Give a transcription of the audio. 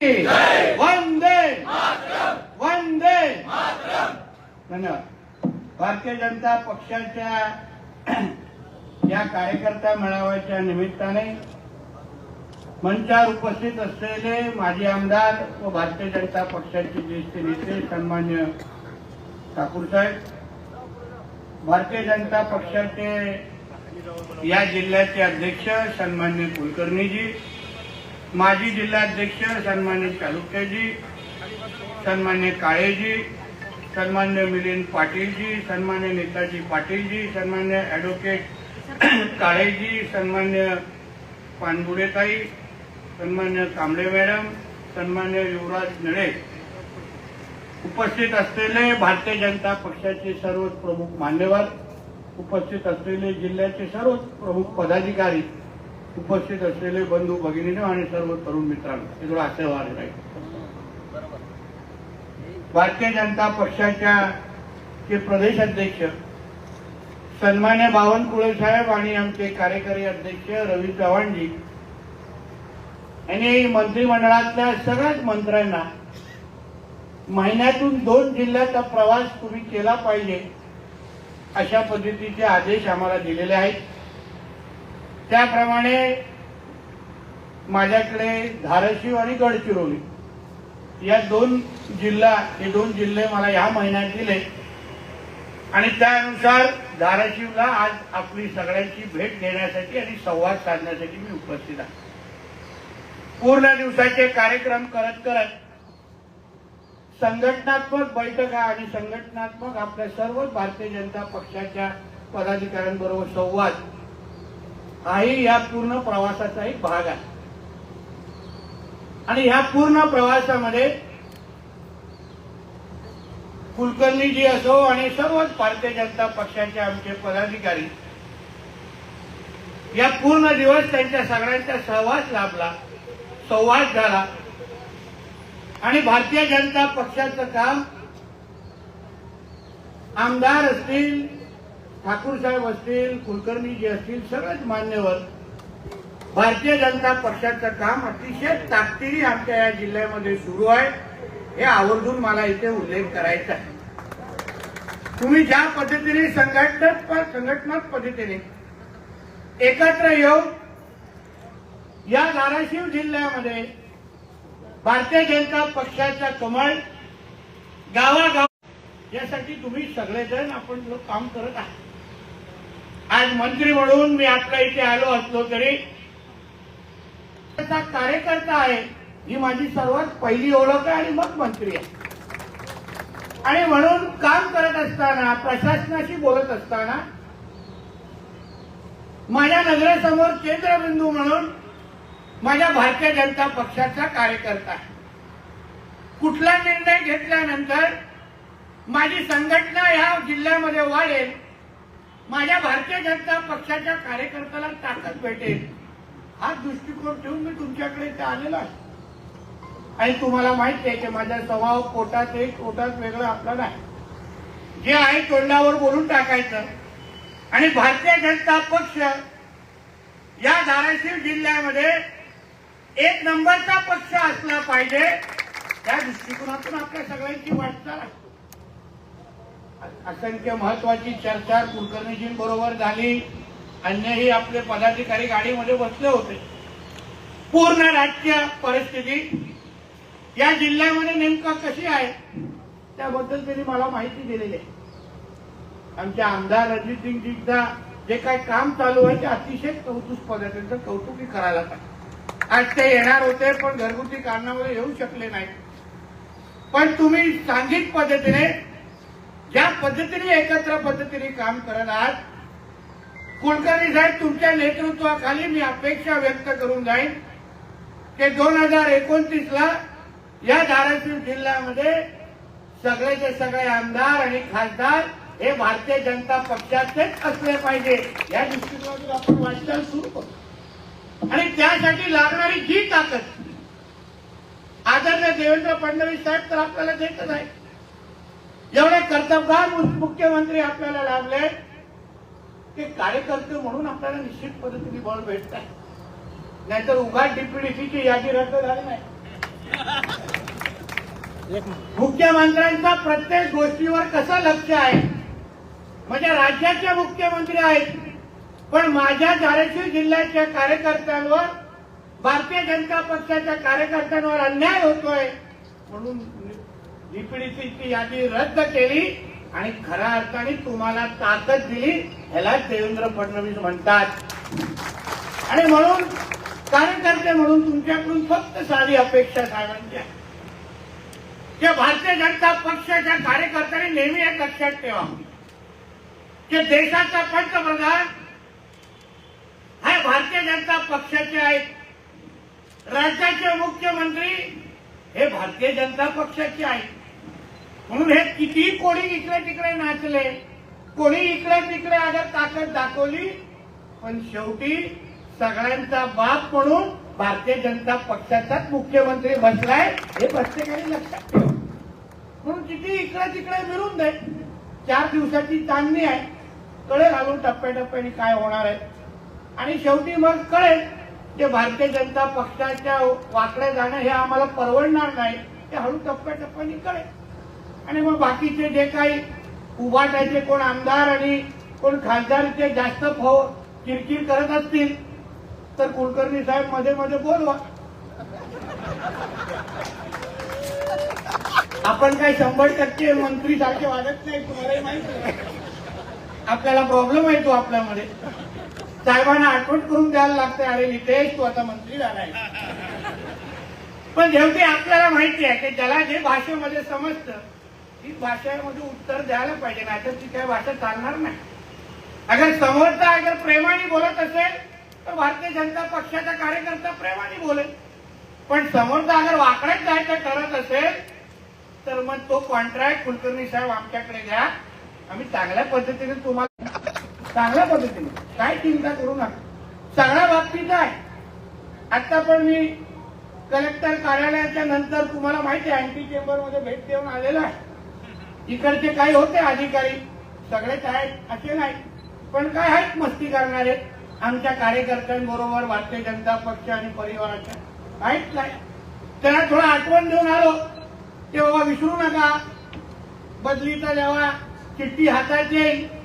वंदे! वंदे! धन्यवाद. भारतीय जनता पक्षाच्या या कार्यकर्ता मेळाव्याच्या निमित्ताने मंचावर उपस्थित असलेले माजी आमदार व भारतीय जनता पक्षाचे ज्येष्ठ नेते सन्मान्य ठाकूर साहेब भारतीय जनता पक्षाचे या जिल्ह्याचे अध्यक्ष सन्मान्य कुलकर्णीजी माजी जिल्हाध्यक्ष सन्मान्य चालुक्यजी सन्मान्य काळेजी सन्मान्य मिलिंद पाटीलजी सन्मान्य नेताजी पाटीलजी सन्मान्य ॲडव्होकेट काळेजी सन्मान्य पानबुडेताई सन्मान्य कांबळे मॅडम सन्मान्य युवराज नळे उपस्थित असलेले भारतीय जनता पक्षाचे सर्व प्रमुख मान्यवर उपस्थित असलेले जिल्ह्याचे सर्व प्रमुख पदाधिकारी उपस्थित असलेले बंधू भगिनीने आणि सर्व तरुण मित्रांनो हे थोडं आशयवाद राहील भारतीय जनता पक्षाच्या चे प्रदेश अध्यक्ष सन्मान्य बावनकुळे साहेब आणि आमचे कार्यकारी अध्यक्ष रवी चव्हाणजी यांनी मंत्रिमंडळातल्या सगळ्याच मंत्र्यांना महिन्यातून दोन जिल्ह्याचा प्रवास तुम्ही केला पाहिजे अशा पद्धतीचे आदेश आम्हाला दिलेले आहेत. त्याप्रमाणे माझ्याकडे धाराशिव आणि गडचिरोली या दोन जिल्हा हे दोन जिल्हे मला या महिन्यात दिले. आणि त्यानुसार धाराशिवला आज आपली सगळ्यांची भेट घेण्यासाठी आणि संवाद साधण्यासाठी मी उपस्थित आहे. पूर्ण दिवसाचे कार्यक्रम करत करत संघटनात्मक बैठका आणि संघटनात्मक आपल्या सर्व भारतीय जनता पक्षाच्या पदाधिकाऱ्यांबरोबर संवाद हाही या पूर्ण प्रवासाचा एक भाग आहे. आणि ह्या पूर्ण प्रवासामध्ये कुलकर्णीजी असो आणि सर्वच भारतीय जनता पक्षाचे आमचे पदाधिकारी या पूर्ण दिवस त्यांच्या सगळ्यांचा सहवास लाभला संवाद झाला. आणि भारतीय जनता पक्षाचं काम आमदार असतील ठाकूर साहेब असतील कुलकर्णीजी असतील सगळेच मान्यवर. भारतीय जनता पक्षाचं काम अतिशय ताकदीने आमच्या या जिल्ह्यामध्ये सुरू आहे. हे आवर्जून मला इथे उल्लेख करायचा आहे. तुम्ही ज्या पद्धतीने संघटनात्मक संघटनात्मक पद्धतीने एकत्र येऊन या धाराशिव जिल्ह्यामध्ये भारतीय जनता पक्षाचा कमळ गावागाव यासाठी तुम्ही सगळेजण आपण लोक काम करत आहात. आज मंत्री म्हणून मी आपल्या इथे आलो असलो तरी कार्यकर्ता आहे. ही माझी सर्वात पहिली ओळख आहे आणि मग मंत्री आहे. आणि म्हणून काम करत असताना प्रशासनाशी बोलत असताना माझ्या नजरेसमोर केंद्रबिंदू म्हणून माझ्या भारतीय जनता पक्षाचा कार्यकर्ता आहे. कुठला निर्णय घेतल्यानंतर माझी संघटना या जिल्ह्यामध्ये वाढेल माझ्या भारतीय जनता पक्षाच्या कार्यकर्त्याला ताकद भेटेल. हा दृष्टिकोन ठेवून मी तुमच्याकडे इथे आलेलो आहे. आणि तुम्हाला माहिती आहे की माझा स्वभाव पोटात एक पोटात वेगळं आपला नाही. जे आहे तोंडावर बोलून टाकायचं. आणि भारतीय जनता पक्ष या धाराशिव जिल्ह्यामध्ये एक नंबरचा पक्ष असला पाहिजे त्या दृष्टिकोनातून आपल्या सगळ्यांची वाटचाल आहे. असंख्य महत्वाची चर्चा कुलकर्णीजींबरोबर झाली. अन्यही आपले पदाधिकारी गाडीमध्ये बसले होते. पूर्ण राजकीय परिस्थिती या जिल्ह्यामध्ये नेमका कशी आहे त्याबद्दल त्यांनी मला माहिती दिलेली आहे. आमचे आमदार रणजितसिंगजींचा जे काही काम चालू आहे ते अतिशय कौतुक त्यांचं कौतुकी करायला पाहिजे आज ते येणार होते पण घरगुती कारणामध्ये येऊ शकले नाही पण तुम्ही सांघिक पद्धतीने ज्या पद्धतीने एकत्र पद्धतीने काम करत आहात कुलकर्णी साहेब तुमच्या नेतृत्वाखाली मी अपेक्षा व्यक्त करून जाईन. ते दोन हजार एकोणतीसला या धाराशिव जिल्ह्यामध्ये सगळेचे सगळे आमदार आणि खासदार हे भारतीय जनता पक्षाचेच असले पाहिजे. या दृष्टिकोनातून आपण वाटचाल सुरू करू. आणि त्यासाठी लागणारी जी ताकद आदरणीय देवेंद्र फडणवीस साहेब तर आपल्याला देतच आहे एवढे कर्तबगार मुख्यमंत्री आपल्याला लाभले की कार्यकर्ते म्हणून आपल्याला निश्चित पद्धतीने बळ भेटत आहे नाहीतर उघा डीपीडीसीची यादी रद्द झाली नाही. मुख्यमंत्र्यांचा प्रत्येक गोष्टीवर कसं लक्ष आहे? म्हणजे राज्याचे मुख्यमंत्री आहेत पण माझ्या धाराशिव जिल्ह्याच्या कार्यकर्त्यांवर भारतीय जनता पक्षाच्या कार्यकर्त्यांवर अन्याय होतोय म्हणून जीपीडीसीची यादी रद्द केली आणि खऱ्या अर्थाने तुम्हाला ताकद दिली ह्याला देवेंद्र फडणवीस म्हणतात. आणि म्हणून कार्यकर्ते म्हणून तुमच्याकडून फक्त साधी अपेक्षा साहेबांची आहे. की भारतीय जनता पक्षाच्या कार्यकर्त्यांनी नेहमी एक लक्षात ठेवा. की देशाचा पंतप्रधान हा भारतीय जनता पक्षाचे आहेत. राज्याचे मुख्यमंत्री हे भारतीय जनता पक्षाचे आहेत. म्हणून हे किती कोणी इकडे तिकडे नाचले कोणी इकडे तिकडे अगर ताकद दाखवली पण शेवटी सगळ्यांचा बाप म्हणून भारतीय जनता पक्षाचाच मुख्यमंत्री बसलाय हे प्रत्येकाने लक्षात ठेव. म्हणून किती इकडे तिकडे मिळून दे. चार दिवसाची चांदणी आहे. कळेल घालून टप्प्याटप्प्याने काय होणार आहे. आणि शेवटी मग कळेल ते भारतीय जनता पक्षाच्या वाकडे जाणं हे आम्हाला परवडणार नाही ते हळू टप्प्याटप्प्याने कळेल आणि मग बाकीचे जे काही उभाटायचे कोण आमदार आणि कोण खासदार ते जास्त फो किरकिर करत असतील तर कुलकर्णी साहेबमध्ये मध्ये बोलवा. आपण काही शंभर टक्के मंत्री सारखे वागत नाही तुम्हालाही माहिती आपल्याला प्रॉब्लेम येतो आपल्यामध्ये. साहेबांना आठवण करून द्यायला लागते अरे नितेश तू आता मंत्री झालाय पण शेवटी आपल्याला माहिती आहे की ज्याला जे भाषेमध्ये समजतं ती भाषेमध्ये उत्तर द्यायला पाहिजे नाही तर ती काय भाषा चालणार नाही. अगर समोरचा अगर प्रेमाने बोलत असेल तर भारतीय जनता पक्षाचा कार्यकर्ता प्रेमाने बोलेल. पण समोरचा अगर वाकड्यात जायचं ठरत असेल तर मग तो कॉन्ट्रॅक्ट कुलकर्णी साहेब आमच्याकडे घ्या आम्ही चांगल्या पद्धतीने तुम्हाला चांगल्या पद्धतीने. काय चिंता करू नका. सगळ्या बाबतीत आहे. आता पण मी कलेक्टर कार्यालयाच्या नंतर तुम्हाला माहिती आहे अँटी चेंबरमध्ये भेट देऊन आलेला आहे. इकडचे काही होते अधिकारी सगळेच आहेत असे नाही. पण काय आहेत मस्ती करणारे? आमच्या कार्यकर्त्यांबरोबर भारतीय जनता पक्ष आणि परिवाराच्या. आहेत नाही. त्यांना थोडं आठवण देऊन आलो. ते बाबा विसरू नका. बदलीचा जेव्हा चिठ्ठी हातात येईल